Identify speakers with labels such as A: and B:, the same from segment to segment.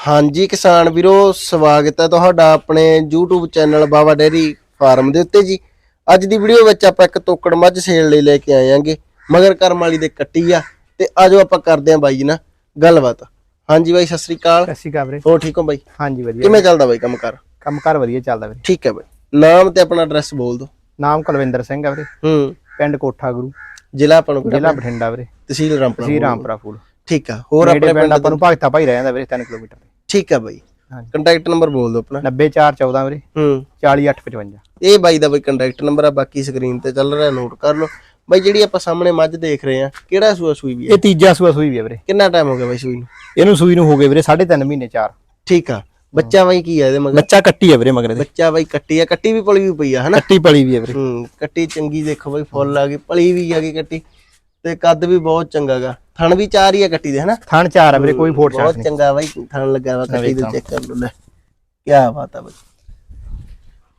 A: ਹਾਂਜੀ ਕਿਸਾਨ ਵੀਰੋ ਸਵਾਗਤ ਹੈ ਤੁਹਾਡਾ ਆਪਣੇ YouTube channel Baba dairy farm ਦੇ ਉੱਤੇ ਜੀ। ਅੱਜ ਦੀ ਵੀਡੀਓ ਵਿੱਚ ਆਪਾਂ ਇੱਕ ਤੋਕੜ ਮੱਝ ਸੇਲ ਲਈ ਲੈ ਕੇ ਆਏ ਆਂਗੇ ਮਗਰ ਕਰਮ ਵਾਲੀ ਦੇ ਕੱਟੀ ਆ ਤੇ ਆਜੋ ਆਪਾਂ ਕਰਦੇ ਆਂ ਬਾਈ ਜੀ ਨਾਲ ਗੱਲਬਾਤ। ਹਾਂਜੀ ਬਾਈ ਸਤਿ ਸ੍ਰੀ ਅਕਾਲ।
B: ਸਤਿ ਸ਼੍ਰੀ ਅਕਾਲ ਵੀਰੇ।
A: ਹੋਰ ਠੀਕ ਹੋ ਬਾਈ?
B: ਹਾਂਜੀ ਵਧੀਆ।
A: ਕਿਵੇਂ ਚੱਲਦਾ ਬਾਈ ਕੰਮ ਕਰ?
B: ਕੰਮ ਕਾਰ ਵਧੀਆ ਚੱਲਦਾ ਵੀਰੇ।
A: ਠੀਕ ਹੈ ਬਾਈ। ਨਾਮ ਤੇ ਆਪਣਾ ਐਡਰੈਸ ਬੋਲ ਦਿਓ।
B: ਨਾਮ ਕੁਲਵਿੰਦਰ ਸਿੰਘ ਆ ਵੀਰੇ।
A: ਹੂੰ।
B: ਪਿੰਡ ਕੋਠਾ ਗੁਰੂ।
A: ਜ਼ਿਲ੍ਹਾ ਆਪਾਂ ਨੂੰ
B: ਜ਼ਿਲ੍ਹਾ ਬਠਿੰਡਾ ਵੀਰੇ।
A: ਤਹਿਸੀਲ ਰਾਮਪੁਰਾ
B: ਜੀ ਰਾਮਪੁਰਾ ਫੂਲ
A: ਠੀਕ ਆ ਹੋਰ ਆਪਣੇ
B: ਪਿੰਡ ਆਪਾਂ ਨੂੰ ਭਗਤਾ ਭਾਈ ਰਹਿ ਜਾਂਦਾ ਵੀਰੇ 3 ਕਿਲੋਮੀਟਰ।
A: ਠੀਕ ਆ ਬਾਈ।
B: ਹਾਂਜੀ।
A: ਕੰਟੈਕਟ ਨੰਬਰ ਬੋਲ ਦਿਓ ਆਪਣਾ।
B: 90414 ਵੀਰੇ।
A: ਹੂੰ।
B: 40855
A: ਇਹ ਬਾਈ ਦਾ ਬਈ ਕੰਟੈਕਟ ਨੰਬਰ ਆ ਬਾਕੀ ਸਕਰੀਨ ਤੇ ਚੱਲ ਰਿਹਾ ਨੋਟ ਕਰ ਲਓ। ਬਾਈ ਜਿਹੜੀ ਆਪਾਂ ਸਾਹਮਣੇ ਮੱਝ ਦੇਖ ਰਹੇ ਆ ਕਿਹੜਾ ਸੂਆ ਸੂਈ ਵੀ ਹੈ
B: ਇਹ ਤੀਜਾ ਸੂਆ ਸੂਈ ਵੀ ਆ ਵੀਰੇ।
A: ਕਿੰਨਾ ਟਾਈਮ ਹੋ ਗਿਆ ਬਾਈ ਸੂਈ ਨੂੰ?
B: ਇਹਨੂੰ ਸੂਈ ਨੂੰ ਹੋ ਗਏ ਵੀਰੇ 3.5 ਮਹੀਨੇ ਚਾਰ।
A: ਠੀਕ ਆ। ਬੱਚਾ ਬਾਈ ਕੀ ਆ ਇਹਦੇ ਮਗਰ?
B: ਬੱਚਾ ਕੱਟੀ ਆ ਵੀਰੇ ਮਗਰ ਦੇ
A: ਬੱਚਾ ਬਾਈ ਕੱਟੀ ਆ ਕੱਟੀ ਵੀ ਪਲੀ ਵੀ ਪਈ ਆ ਹਨਾ?
B: ਕੱਟੀ ਪਲੀ ਵੀ ਆ ਵੀਰੇ।
A: ਹੂੰ ਕੱਟੀ ਚੰਗੀ ਦੇਖੋ ਬਾਈ ਫੁੱਲ ਆ ਗਈ ਪਲੀ ਵੀ ਆ ਗਈ ਕੱਟੀ। ਤੇ ਕੱਦ ਵੀ ਬਹੁਤ ਚੰਗਾ ਗਾ। ਥਣ ਵੀ ਚਾਰ ਹੀ ਆ ਕੱਟੀ ਦੇ ਹਨਾ?
B: ਥਣ ਚਾਰ ਆ ਵੀਰੇ ਕੋਈ ਫੋਟ ਛਾਟ
A: ਬਹੁਤ ਚੰਗਾ ਬਾਈ ਥਣ ਲੱਗਾ ਵਾ ਕੱਟੀ ਦੇ ਚੈੱਕ ਕਰ ਲਓ ਲੈ। ਕੀ ਬਾਤ ਆ ਬਾਈ।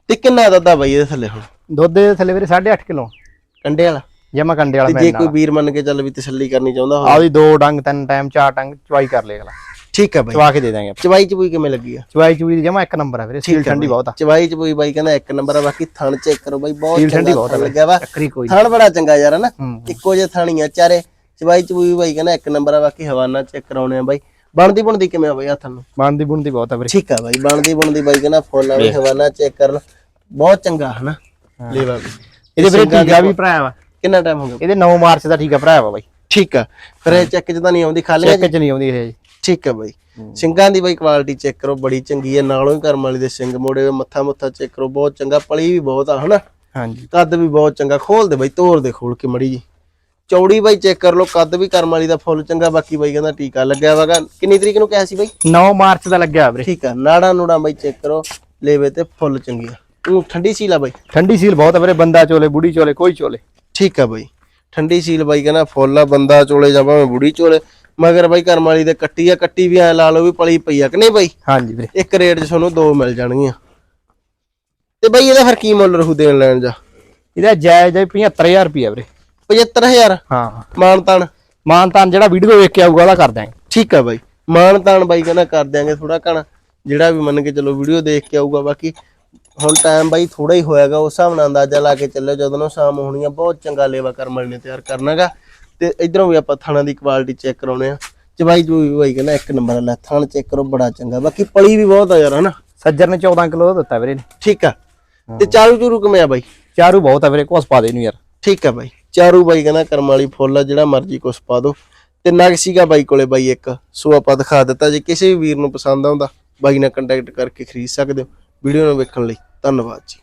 A: ਤੇ ਕਿੰਨਾ ਦੱਦਾ ਬਾਈ ਇਹਦੇ ਥੱਲੇ ਹੁਣ?
B: ਦੁੱਧ ਦੇ ਥੱਲੇ ਵੀਰੇ 8.5 ਕਿਲੋ।
A: ਕੰਡੇ ਵਾਲਾ?
B: ਜਮਾ ਕੰਡੇ ਵਾਲਾ ਮੈਂ
A: ਜੇ ਕੋਈ ਵੀਰ ਮੰਨ ਕੇ ਚੱਲ ਵੀ ਤਸੱਲੀ ਕਰਨੀ ਚਾਹੁੰਦਾ ਹੋਵੇ।
B: ਆਦੀ ਦੋ ਡੰਗ ਤਿੰਨ ਟਾਈਮ ਚਾਰ ਡੰਗ ਚਵਾਈ ਕਰ ਲੇ ਅਗਲਾ।
A: ਠੀਕ ਆ ਬਾਈ।
B: ਚਵਾ ਕੇ ਦੇ ਦਾਂਗੇ।
A: ਚਵਾਈ ਚਬੂਈ ਕਿਵੇਂ ਲੱਗੀ ਆ?
B: ਚਵਾਈ ਚੂਈ ਦੀ ਜਮਾ ਇੱਕ ਨੰਬਰ ਆ ਵੀਰੇ ਸੀਲ ਠੰਡੀ ਬਹੁਤ ਆ।
A: ਚਵਾਈ ਚਬੂਈ ਬਾਈ ਕਹਿੰਦਾ ਇੱਕ ਨੰਬਰ ਆ ਬਾਕੀ ਥਣ ਚੈੱਕ ਕਰੋ ਬਾਈ ਬਹੁਤ
B: ਸੀਲ ਠੰਡੀ ਬਹੁਤ
A: ਲੱਗਿਆ ਵਾ। ਥਣ ਬੜਾ ਚੰਗਾ ਯਾਰ ਹਨਾ?
B: ਹੂੰ
A: ਇੱਕੋ ਜਿਹੇ ਥਾਣੀ ਆ ਚਾਰੇ। ਚਵਾਈ ਚਬੂਈ ਬਾਈ ਕਹਿੰਦਾ ਇੱਕ ਨੰਬਰ ਆ ਬਾਕੀ ਹਵਾਨਾ ਚੈੱਕ ਕਰਾਉਣੇ ਆ ਬਾਈ। ਬਣਦੀ ਬਣਦੀ ਕਿਵੇਂ ਆ ਬਾਈ ਹੱਥ ਨੂੰ
B: ਬਣਦੀ ਬੁਣਦੀ ਬਹੁਤ ਆ ਵੀਰੇ।
A: ਠੀਕ ਆ ਬਾਈ ਬਣਦੀ ਬਣਦੀ ਬਾਈ ਕਹਿੰਦਾ ਫੁੱਲ ਆ ਬਾਈ ਹਵਾਨਾ ਚੈੱਕ ਕਰ ਬਹੁਤ ਚੰਗਾ ਹਨਾ? ਲੇਵਾ ਵੀ।
B: ਇਹਦੇ ਵੀਰੇ ਟੀਕਾ ਵੀ ਭਰਾਇਆ ਵਾ।
A: ਕਿੰਨਾ ਟਾਈਮ ਹੋ ਗਿਆ?
B: ਇਹਦੇ 9 ਮਾਰਚ ਦਾ ਟੀਕਾ ਭਰਾਇਆ ਵਾ ਬਾਈ।
A: ਠੀਕ ਆ। ਫਿਰ ਇਹ ਚੈੱਕ ਚ ਤਾਂ ਨਹੀਂ ਆਉਂਦੀ ਖਾਲੀ
B: ਚੈੱਕ ਚ ਨਹੀਂ ਆਉਂਦੀ ਇਹ ਜੀ।
A: ਠੀਕ ਹੈ ਬਾਈ। ਸਿੰਘਾਂ ਦੀ ਬਾਈ ਕੁਆਲਿਟੀ ਚੈੱਕ ਕਰੋ ਬੜੀ ਚੰਗੀ ਹੈ ਨਾਲੋਂ ਹੀ ਕਰਮ ਵਾਲੀ ਦੇ ਸਿੰਘ ਮੋੜੇ ਮੱਥਾ ਮੁੱਥਾ ਚੈੱਕ ਕਰੋ ਬਹੁਤ ਚੰਗਾ ਪਲੀ ਵੀ ਬਹੁਤ ਆ ਹਨਾ?
B: ਹਾਂਜੀ।
A: ਕੱਦ ਵੀ ਬਹੁਤ ਚੰਗਾ ਖੋਲ ਦੇ ਬਾਈ ਤੋੜ ਦੇ ਖੋਲ ਕੇ ਮੜੀ ਜੀ। ਚੌੜੀ ਬਾਈ ਚੈੱਕ ਕਰ ਲਓ ਕੱਦ ਵੀ ਕਰਮ ਵਾਲੀ ਦਾ ਫੁੱਲ ਚੰਗਾ ਬਾਕੀ ਬਾਈ ਕਹਿੰਦਾ ਟੀਕਾ ਲੱਗਿਆ ਵਾਗਾ ਕਿੰਨੀ ਤਰੀਕ ਨੂੰ ਕਿਹਾ ਸੀ ਬਾਈ?
B: 9 ਮਾਰਚ ਦਾ ਲੱਗਿਆ ਵੀਰੇ।
A: ਠੀਕ ਆ ਨਾੜਾ ਨੂੜਾ ਬਾਈ ਚੈੱਕ ਕਰੋ ਲੇਵੇ ਤੇ ਫੁੱਲ ਚੰਗੀ ਆ ਉਹ ਠੰਡੀ ਸੀਲ ਆ ਬਾਈ?
B: ਠੰਡੀ ਸੀਲ ਬਹੁਤ ਆ ਵੀਰੇ ਬੰਦਾ ਚੋਲੇ ਬੁੜੀ ਚੋਲੇ ਕੋਈ ਚੋਲੇ।
A: ਠੀਕ ਆ ਬਾਈ। ਠੰਡੀ ਸੀਲ ਬਾਈ ਕਹਿੰਦਾ ਫੁੱਲ ਆ ਬੰਦਾ ਚੋਲੇ ਜਾਂ ਭਾਵੇਂ ਬੁੜੀ ਚੋਲੇ। ਮਗਰ ਬਾਈ ਕਰਮ ਵਾਲੀ ਦੇ ਕੱਟੀ ਆ ਕੱਟੀ ਵੀ ਐ ਲਾ ਲਓ ਵੀ ਪਲੀ ਪਈ ਆ ਕਿ ਨਹੀਂ ਬਾਈ?
B: ਹਾਂਜੀ ਵੀਰੇ।
A: ਇੱਕ ਰੇਟ 'ਚ ਤੁਹਾਨੂੰ ਦੋ ਮਿਲ ਜਾਣਗੀਆਂ। ਤੇ ਬਈ ਇਹਦਾ ਫਿਰ ਕੀ ਮੁੱਲ ਰਹੂ ਦੇਣ ਲੈਣ ਜਾ
B: ਇਹਦਾ ਜਾਇਜ਼ ਹੈ 75000 ਰੁਪਿਆ ਵੀਰੇ।
A: 75000
B: ਹਾਂ।
A: ਮਾਨਤਾਨ
B: ਮਾਨਤਾਨ ਜਿਹੜਾ ਵੀਡੀਓ ਵੇਖ ਕੇ ਆਊਗਾ ਉਹਦਾ ਕਰ ਦਾਂਗੇ
A: ਠੀਕ ਆ ਬਾਈ। ਮਾਨਤਾਨ ਬਾਈ ਕਹਿੰਦਾ ਕਰ ਦਿਆਂਗੇ ਥੋੜਾ ਕਣ ਜਿਹੜਾ ਵੀ ਮੰਨ ਕੇ ਚਲੋ ਵੀਡੀਓ ਦੇਖ ਕੇ ਆਊਗਾ ਬਾਕੀ ਹੁਣ ਟਾਈਮ ਬਾਈ ਥੋੜਾ ਹੀ ਹੋਇਆਗਾ ਉਸ ਹਿਸਾਬ ਨਾਲ ਅੰਦਾਜ਼ਾ ਲਾ ਕੇ ਚੱਲਿਓ ਜਦੋਂ ਨੂੰ ਸ਼ਾਮ ਹੋਣੀ ਆ ਬਹੁਤ ਚੰਗਾ ਲੇਵਾ ਕਰਮ ਵਾਲੇ ਨੇ ਤਿਆਰ ਕਰਨਾਗਾ। ਤੇ ਇਧਰੋਂ ਵੀ ਆਪਾਂ ਥਾਣਾ ਦੀ ਕੁਆਲਿਟੀ ਚੈੱਕ ਕਰਾਉਣੇ ਆ ਚਬਾਈ ਜੂਈ ਵੀ ਬਾਈ ਕਹਿੰਦਾ ਇੱਕ ਨੰਬਰ ਲੈ ਥਾਣ ਚੈੱਕ ਕਰੋ ਬੜਾ ਚੰਗਾ। ਬਾਕੀ ਪਲੀ ਵੀ ਬਹੁਤ ਆ ਯਾਰ ਹਨਾ?
B: ਸੱਜਰ ਨੇ 14 ਕਿਲੋ ਦਿੱਤਾ ਵੀਰੇ ਨੇ।
A: ਠੀਕ ਆ। ਤੇ ਚਾਰੂ ਚੂਰੂ ਕਿਵੇਂ ਆ ਬਾਈ?
B: ਚਾਰੂ ਬਹੁਤ ਆ ਵੀਰੇ ਕੋਸ ਪਾ ਦੇ ਇਹਨੂੰ ਯਾਰ।
A: ਠੀਕ ਆ ਬਾਈ। ਚਾਰੂ ਬਾਈ ਕਹਿੰਦਾ ਕਰਮ ਵਾਲੀ ਫੁੱਲ ਆ ਜਿਹੜਾ ਮਰਜ਼ੀ ਕੁਛ ਪਾ ਦੋ। ਤੇ ਨਗ ਸੀਗਾ ਬਾਈ ਕੋਲੇ ਬਾਈ ਇੱਕ ਸੋ ਆਪਾਂ ਦਿਖਾ ਦਿੱਤਾ। ਜੇ ਕਿਸੇ ਵੀ ਵੀਰ ਨੂੰ ਪਸੰਦ ਆਉਂਦਾ ਬਾਈ ਨਾਲ ਕੰਟੈਕਟ ਕਰਕੇ ਖਰੀਦ ਸਕਦੇ ਹੋ। ਵੀਡੀਓ ਨੂੰ ਵੇਖਣ ਲਈ ਧੰਨਵਾਦ ਜੀ।